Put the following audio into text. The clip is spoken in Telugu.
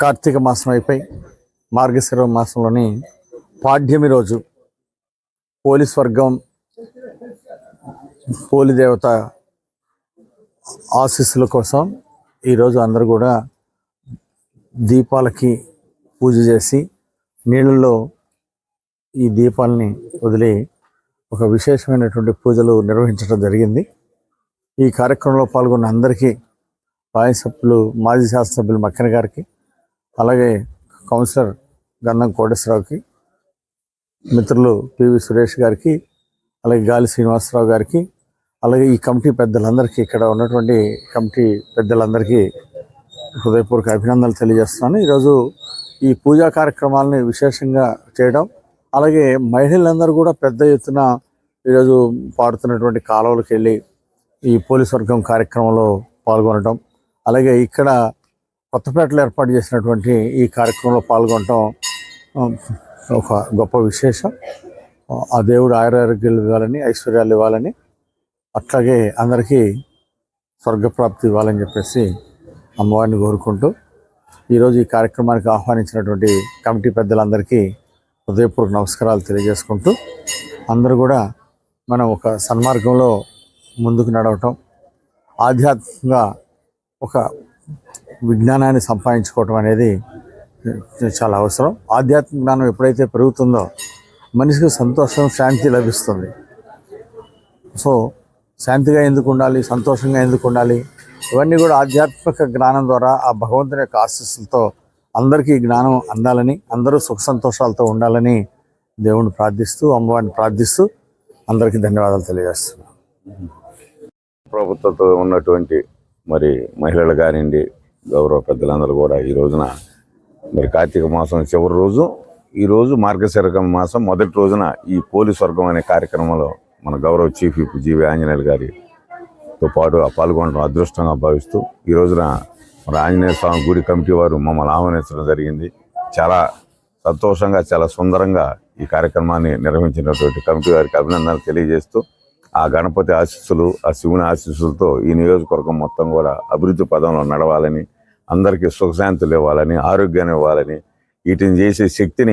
కార్తీక మాసం అయిపోయి మార్గశిర మాసంలోని పాడ్యమి రోజు పోలీస్ వర్గం పోలి దేవత ఆశీస్సుల కోసం ఈరోజు అందరూ కూడా దీపాలకి పూజ చేసి నీళ్ళల్లో ఈ దీపాలని వదిలి ఒక విశేషమైనటువంటి పూజలు నిర్వహించడం జరిగింది. ఈ కార్యక్రమంలో పాల్గొన్న అందరికీ సభ్యులు మాజీ శాసనసభ్యులు మక్కన గారికి అలాగే కౌన్సిలర్ గంధం కోటేశ్వరరావుకి మిత్రులు పివి సురేష్ గారికి అలాగే గాలి శ్రీనివాసరావు గారికి అలాగే ఈ కమిటీ పెద్దలందరికీ ఇక్కడ ఉన్నటువంటి కమిటీ పెద్దలందరికీ హృదయపూర్వక అభినందనలు తెలియజేస్తున్నాను. ఈరోజు ఈ పూజా కార్యక్రమాలని విశేషంగా చేయడం అలాగే మహిళలందరూ కూడా పెద్ద ఎత్తున ఈరోజు పాడుతున్నటువంటి కాలువలకు వెళ్ళి ఈ పోలీస్ వర్గం కార్యక్రమంలో పాల్గొనడం అలాగే ఇక్కడ కొత్తపేటలో ఏర్పాటు చేసినటువంటి ఈ కార్యక్రమంలో పాల్గొనటం ఒక గొప్ప విశేషం. ఆ దేవుడు ఆయురారోగ్యాలు ఇవ్వాలని ఐశ్వర్యాలు ఇవ్వాలని అట్లాగే అందరికీ స్వర్గప్రాప్తి ఇవ్వాలని చెప్పేసి అమ్మవారిని కోరుకుంటూ ఈరోజు ఈ కార్యక్రమానికి ఆహ్వానించినటువంటి కమిటీ పెద్దలందరికీ హృదయపూర్వక నమస్కారాలు తెలియజేసుకుంటూ అందరూ కూడా మనం ఒక సన్మార్గంలో ముందుకు నడవటం ఆధ్యాత్మికంగా ఒక విజ్ఞానాన్ని సంపాదించుకోవటం అనేది చాలా అవసరం. ఆధ్యాత్మిక జ్ఞానం ఎప్పుడైతే పెరుగుతుందో మనిషికి సంతోషం శాంతి లభిస్తుంది. సో శాంతిగా ఎందుకు ఉండాలి సంతోషంగా ఎందుకు ఉండాలి? ఇవన్నీ కూడా ఆధ్యాత్మిక జ్ఞానం ద్వారా ఆ భగవంతుని యొక్క ఆశీస్సులతో అందరికీ జ్ఞానం అందాలని అందరూ సుఖ సంతోషాలతో ఉండాలని దేవుణ్ణి ప్రార్థిస్తూ అమ్మవారిని ప్రార్థిస్తూ అందరికీ ధన్యవాదాలు తెలియజేస్తున్నాను. ప్రభుత్వంతో ఉన్నటువంటి మరి మహిళలు కానివ్వండి గౌరవ పెద్దలందరూ కూడా ఈ రోజున మరి కార్తీక మాసం చివరి రోజు. ఈరోజు రోజు మాసం మొదటి రోజున ఈ పోలీస్ వర్గం అనే కార్యక్రమంలో మన గౌరవ చీఫ్ విప్ జీవి ఆంజనేయులు గారితో పాటు పాల్గొనడం అదృష్టంగా భావిస్తూ ఈ రోజున మన ఆంజనేయ స్వామి గుడి కమిటీ వారు మమ్మల్ని ఆహ్వానించడం జరిగింది. చాలా సంతోషంగా చాలా సుందరంగా ఈ కార్యక్రమాన్ని నిర్వహించినటువంటి కమిటీ వారికి అభినందనలు తెలియజేస్తూ ఆ గణపతి ఆశీస్సులు ఆ శివుని ఆశీస్సులతో ఈ నియోజకవర్గం మొత్తం కూడా అభివృద్ధి పదంలో నడవాలని అందరికీ సుఖశాంతులు ఇవ్వాలని ఆరోగ్యాన్ని ఇవ్వాలని వీటిని చేసే శక్తిని